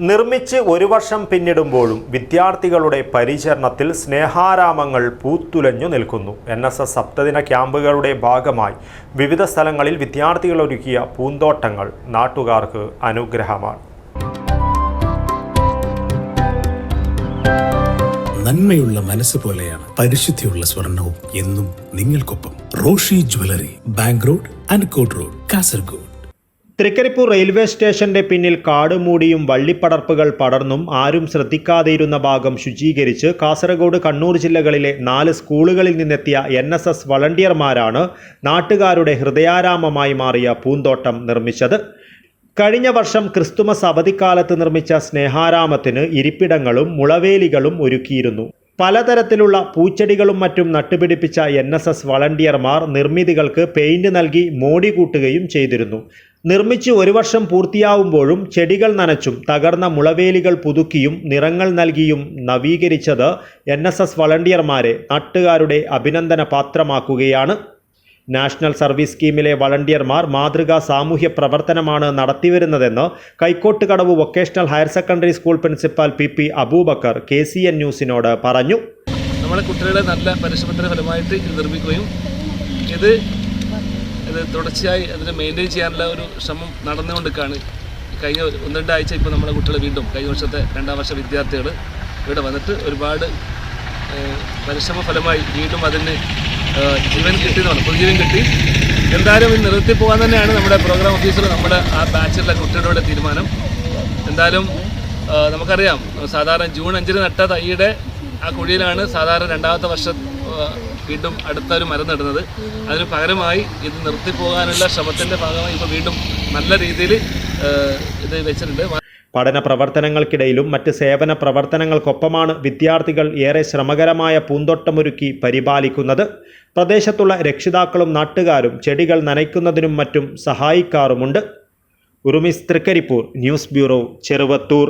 നിർമ്മിച്ച് ഒരു വർഷം പിന്നിടുമ്പോഴും വിദ്യാർത്ഥികളുടെ പരിചരണത്തിൽ സ്നേഹാരാമങ്ങൾ പൂത്തുലഞ്ഞു നിൽക്കുന്നു. എൻ എസ് എസ് സപ്തദിന ക്യാമ്പുകളുടെ ഭാഗമായി വിവിധ സ്ഥലങ്ങളിൽ വിദ്യാർത്ഥികൾ ഒരുക്കിയ പൂന്തോട്ടങ്ങൾ നാട്ടുകാർക്ക് അനുഗ്രഹമാണ്. നന്മയുള്ള മനസ്സ് പോലെയാണ് പരിശുദ്ധിയുള്ള സ്വർണവും എന്നും നിങ്ങൾക്കൊപ്പം Roshi jewellery bank road അൻകോട്ട് road Kasaragod. Trikaripur railway സ്റ്റേഷന്റെ പിന്നിൽ കാടുമൂടിയും വള്ളിപ്പടർപ്പുകൾ പടർന്നും ആരും ശ്രദ്ധിക്കാതെയിരുന്ന ഭാഗം ശുചീകരിച്ച് കാസർഗോഡ് കണ്ണൂർ ജില്ലകളിലെ നാല് സ്കൂളുകളിൽ നിന്നെത്തിയ എൻ എസ് എസ് വളണ്ടിയർമാരാണ് നാട്ടുകാരുടെ ഹൃദയാരാമമായി മാറിയ പൂന്തോട്ടം നിർമ്മിച്ചത്. കഴിഞ്ഞ വർഷം ക്രിസ്തുമസ് അവധിക്കാലത്ത് നിർമ്മിച്ച സ്നേഹാരാമത്തിന് ഇരിപ്പിടങ്ങളും മുളവേലികളും ഒരുക്കിയിരുന്നു. പലതരത്തിലുള്ള പൂച്ചെടികളും മറ്റും നട്ടുപിടിപ്പിച്ച എൻ എസ് എസ് വളണ്ടിയർമാർ നിർമ്മിതികൾക്ക് പെയിന്റ് നൽകി മോടി കൂട്ടുകയും ചെയ്തിരുന്നു. നിർമ്മിച്ച് ഒരു വർഷം പൂർത്തിയാവുമ്പോഴും ചെടികൾ നനച്ചും തകർന്ന മുളവേലികൾ പുതുക്കിയും നിറങ്ങൾ നൽകിയും നവീകരിച്ചത് എൻ എസ് എസ് വളണ്ടിയർമാരെ നാട്ടുകാരുടെ അഭിനന്ദന പാത്രമാക്കുകയാണ്. നാഷണൽ സർവീസ് സ്കീമിലെ വളണ്ടിയർമാർ മാതൃകാ സാമൂഹ്യ പ്രവർത്തനമാണ് നടത്തിവരുന്നതെന്ന് Kaikottukadavu vocational higher secondary school principal P P Aboobacker K C N ന്യൂസിനോട് പറഞ്ഞു. നമ്മളെ കുട്ടികളെ നല്ല പരിശ്രമത്തിന്റെ ഫലമായിട്ട് ഇത് നിർമ്മിക്കുകയും ഇത് ഇത് തുടർച്ചയായി അതിനെ മെയിന്റെയിൻ ചെയ്യാനുള്ള ഒരു ശ്രമം നടന്നുകൊണ്ടിരിക്കുകയാണ്. കഴിഞ്ഞ ഒന്ന് രണ്ടാഴ്ച ഇപ്പോൾ നമ്മുടെ കുട്ടികൾ വീണ്ടും കഴിഞ്ഞ വർഷത്തെ രണ്ടാം വർഷ വിദ്യാർത്ഥികൾ ഇവിടെ വന്നിട്ട് ഒരുപാട് പരിശ്രമ ഫലമായി വീണ്ടും അതിന് ജീവൻ കിട്ടി എന്ന് പറഞ്ഞു പുതുജീവൻ കിട്ടി. എന്തായാലും ഇത് നിർത്തി പോകാൻ തന്നെയാണ് നമ്മുടെ പ്രോഗ്രാം ഓഫീസർ നമ്മുടെ ആ ബാച്ചിലെ കുട്ടികളുടെ തീരുമാനം. എന്തായാലും നമുക്കറിയാം സാധാരണ ജൂൺ അഞ്ചിന് നട്ട തൈയുടെ ആ കുഴിയിലാണ് സാധാരണ രണ്ടാമത്തെ വർഷം വീണ്ടും അടുത്ത ഒരു മരം നടുന്നത്. അതിന് പകരമായി ഇത് നിർത്തിപ്പോകാനുള്ള ശ്രമത്തിന്റെ ഭാഗമായി ഇപ്പോൾ വീണ്ടും നല്ല രീതിയിൽ ഇത് വെച്ചിട്ടുണ്ട്. പഠന പ്രവർത്തനങ്ങൾക്കിടയിലും മറ്റ് സേവന പ്രവർത്തനങ്ങൾക്കൊപ്പമാണ് വിദ്യാർത്ഥികൾ ഏറെ ശ്രമകരമായ പൂന്തോട്ടമൊരുക്കി പരിപാലിക്കുന്നത്. പ്രദേശത്തുള്ള രക്ഷിതാക്കളും നാട്ടുകാരും ചെടികൾ നനയ്ക്കുന്നതിനും മറ്റും സഹായിക്കാറുമുണ്ട്. Urumis Trikaripur news bureau Cheruvathur.